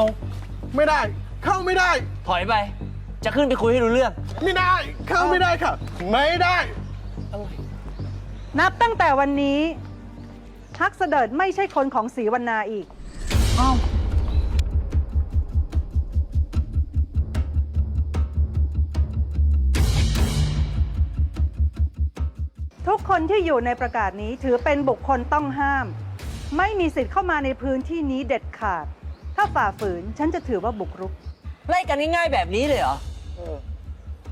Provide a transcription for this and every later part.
เอาไม่ได้ เข้าไม่ได้ ถอยไป จะขึ้นไปคุยให้รู้เรื่อง ไม่ได้ เข้าไม่ได้ค่ะ ไม่ได้นับตั้งแต่วันนี้ ทักษเดิดไม่ใช่คนของศรีวรรณาอีกทุกคนที่อยู่ในประกาศนี้ถือเป็นบุคคลต้องห้าม ไม่มีสิทธิ์เข้ามาในพื้นที่นี้เด็ดขาด ถ้าฝ่าฝืนฉันจะถือว่าบุกรุก ไล่กันง่ายๆแบบนี้เลยเหรอ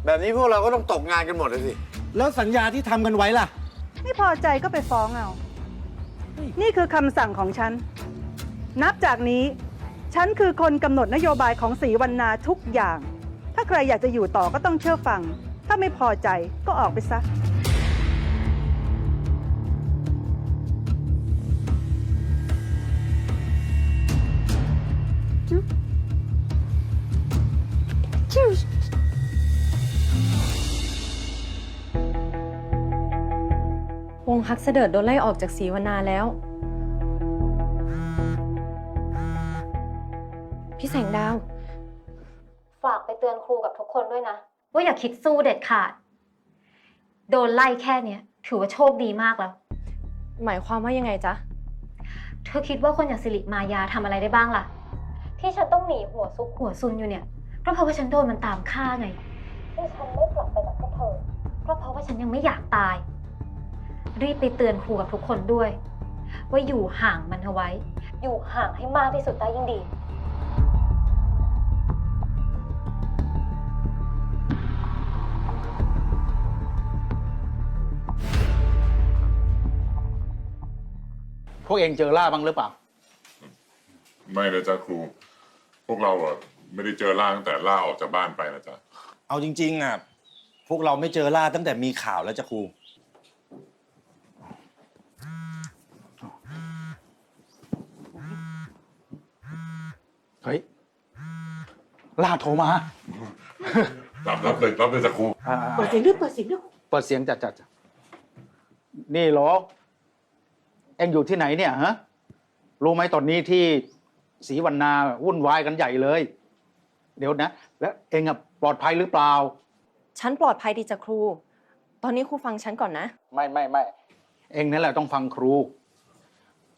แบบนี้พวกเราก็ต้องตกงานกันหมดเลยสิ แล้วสัญญาที่ทำกันไว้ล่ะ ไม่พอใจก็ไปฟ้องเอา นี่คือคำสั่งของฉัน นับจากนี้ ฉันคือคนกำหนดนโยบายของศรีวรรณาทุกอย่าง ถ้าใครอยากจะอยู่ต่อก็ต้องเชื่อฟัง ถ้าไม่พอใจก็ออกไปซะ วงฮักเสดิร์ดโดนไล่ออกจากศรีวนาแล้ว พี่แสงดาว ฝากไปเตือนครูกับทุกคนด้วยนะ ว่าอย่าคิดสู้เด็ดขาด โดนไล่แค่เนี้ยถือว่าโชคดีมากแล้ว หมายความว่ายังไงจ๊ะ เธอคิดว่าคนอย่างสิริมายาทำอะไรได้บ้างล่ะ ที่ฉันต้องหนีหัวซุกหัวซุนอยู่เนี่ย ก็เพราะว่าฉันโดนมันตามฆ่าไงที่ฉันไม่กลับไปกับพวกเธอก็เพราะว่าฉันยังไม่อยากตาย รีบไปเตือนครูกับทุกคนด้วย ว่าอยู่ห่างมันเอาไว้ อยู่ห่างให้มากที่สุดได้ยิ่งดี พวกเองเจอล่าบ้างหรือเปล่า ไม่เลยจ้าครู พวกเราอะ ไม่ได้เจอล่าตั้งแต่ล่าออกจากบ้านไปนะจ๊ะ เอาจริง ๆอะพวกเราไม่เจอล่าตั้งแต่มีข่าวแล้วจ้ะครู เฮ้ยล่าโทรมา รับรับเลยรับเลยจ้าครู เปิดเสียงด้วยเปิดเสียงด้วยเปิดเสียงจัดจัดจัดนี่เหรอ เองอยู่ที่ไหนเนี่ยฮะ รู้ไหมตอนนี้ที่ศรีวรรณาวุ่นวายกันใหญ่เลย เดี๋ยวนะ แล้วเองอะปลอดภัยหรือเปล่า ฉันปลอดภัยดีจ้ะครู ตอนนี้ครูฟังฉันก่อนนะ ไม่ไม่ไม่เองนั่นแหละต้องฟังครู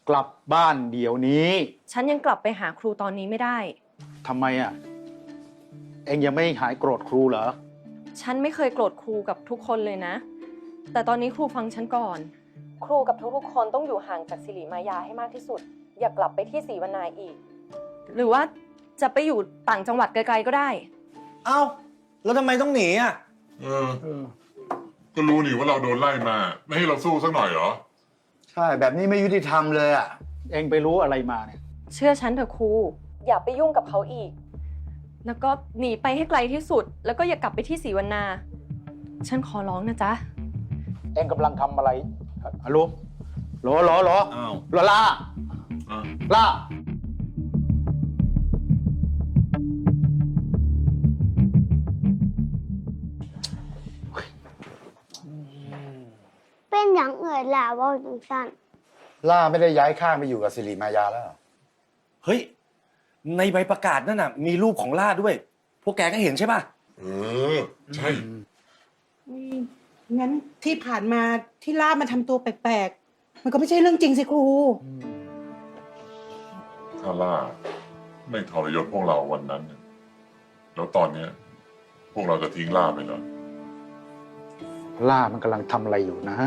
กลับบ้านเดี๋ยวนี้ฉันยังกลับไปหาครูตอนนี้ไม่ได้ ทำไมอะเองยังไม่หายโกรธครูเหรอ ฉันไม่เคยโกรธครูกับทุกคนเลยนะ แต่ตอนนี้ครูฟังฉันก่อน ครูกับทุกๆคนต้องอยู่ห่างจากสิริมายาให้มากที่สุด อย่ากลับไปที่ศรีวนาอีก หรือว่า จะไปอยู่ต่างจังหวัดไกลๆก็ได้ เอ้า แล้วทำไมต้องหนีอะ เออ ก็รู้นี่ว่าเราโดนไล่มา ไม่ให้เราสู้สักหน่อยเหรอ ใช่ แบบนี้ไม่ยุติธรรมเลยอะ เองไปรู้อะไรมาเนี่ย เชื่อฉันเถอะครู อย่าไปยุ่งกับเขาอีก แล้วก็หนีไปให้ไกลที่สุด แล้วก็อย่ากลับไปที่ศรีวนาฉันขอร้องนะจ๊ะ เองกำลังทำอะไรฮัลโหลโหลโหลโหลอ้าวโหลล่าอะ ล่า เป็นอย่างเอ่ยล่ะเว่าจังสั้นล่าไม่ได้ย้ายข้างไปอยู่กับสิริมายาแล้วเหรอเฮ้ย ในใบประกาศนั่นน่ะ มีรูปของล่าด้วย พวกแกก็เห็นใช่ป่ะเออใช่งั้นที่ผ่านมาที่ล่ามาทำตัวแปลกๆ มันก็ไม่ใช่เรื่องจริงสิครู ถ้าล่าไม่ทรยศพวกเราวันนั้นเนี่ยแล้วตอนเนี้ย พวกเราจะทิ้งล่าไปเหรอ ล่ามันกำลังทำอะไรอยู่นะ